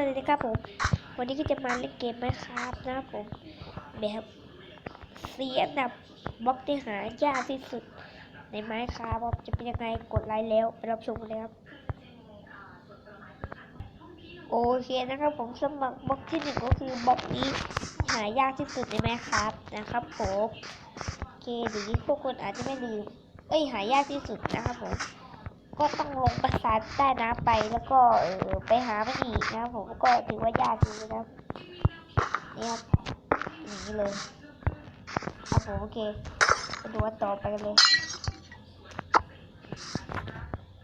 ันเลยนะครับผม วันนี้ก็จะมาเล่นเกมไหมครับนะครับผมแบบเสีอันดับบล็อกที่หายากที่สุด ในไม้ครับจะเป็นยังไงกดไลค์แล้วไปรับชมเลยครับโอเคนะครับผมสมัครบล็อกที่หนึ่งก็คือบล็อกนี้หายากที่สุดในไม้ครับนะครับผมโอเคเดี๋ยวนี้พวกคนอาจจะไม่ลืมเอ้ยหายากที่สุดนะครับผม ก็ต้องลงประสาทใต้น้ำไปแล้วก็เออไปหามันอีกนะผมก็ถือว่ายากอยู่นะครับนี่ครับอย่างนี้เลยครับผมโอเคไปดูกันต่อไปกันเลย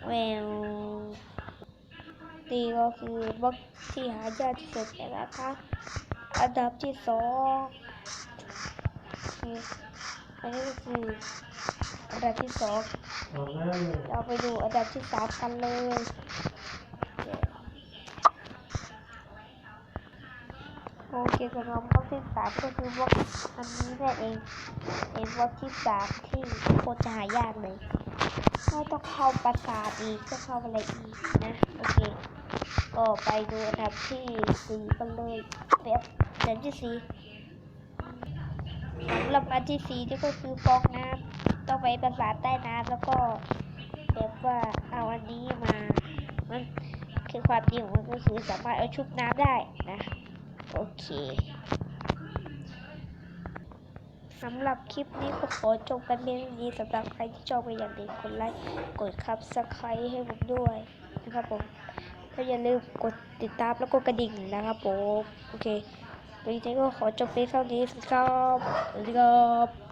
เวลตีก็คือบล็อกที่หายากที่สุดนะครับอันดับที่สองโอเคอันนี้ก็คือ อันดับที่สองเราไปดูอันดับที่สามกันเลยโอเคสำหรับบล็อกที่สามก็คือบล็อกอันนี้นั่นเองเป็นบล็อกที่สามที่โคตรจะหายากเลยก็ต้องเข้าปราสาทอีกต้องเข้าอะไรอีกนะโอเคก็ไปดูอันดับที่สี่กันเลยแบบอันดับที่สี่สำหรับอันที่สี่นี่ก็คือฟองน้ำ ต้องไปปราสาทใต้น้ำแล้วก็แบบว่าเอาอันนี้มามันคือความดีของมันก็คือสามารถเอาชุบน้ำได้นะ โอเคสำหรับคลิปนี้ก็ขอจบกันเพียงนี้สำหรับใครที่ชอบก็อย่าลืมกดไลค์กดครับสไครต์ให้ผมด้วยนะครับผมก็อย่าลืมกดติดตามแล้วก็กระดิ่งนะครับผม โอเควันนี้ก็ขอจบเพียงเท่านี้สวัสดีครับสวัสดีครับ